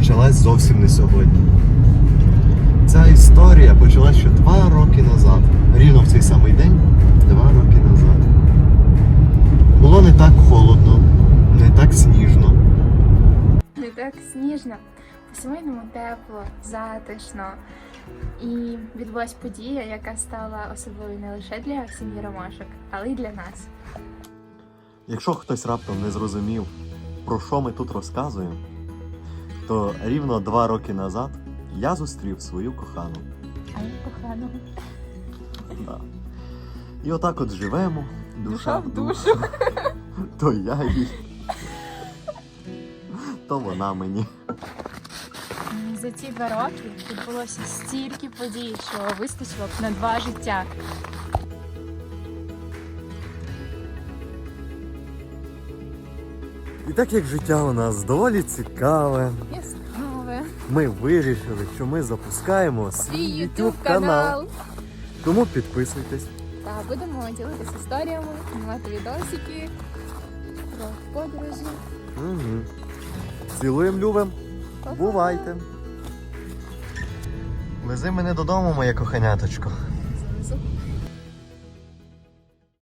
почалась зовсім не сьогодні. Ця історія почалась ще два роки назад. Рівно в цей самий день, два роки назад. Було не так холодно, не так сніжно. Не так сніжно, по-сімейному тепло, затишно. І відбулась подія, яка стала особливою не лише для сім'ї Ромашок, але й для нас. Якщо хтось раптом не зрозумів, про що ми тут розказуємо, то рівно два роки назад я зустрів свою кохану. А я коханого. Да. І отак от живемо, душа, Душа в душу. То я їй, то вона мені. За ці два роки відбулося стільки подій, що вистачило б на два життя. І так як життя у нас доволі цікаве, Яскраве. ми вирішили, що ми запускаємо свій YouTube канал. Тому підписуйтесь. Та будемо ділитися історіями, знімати відосики про подорожі. Угу. Цілуємо любим. Па-па. Бувайте. Вези мене додому, моє коханяточко. Завезу.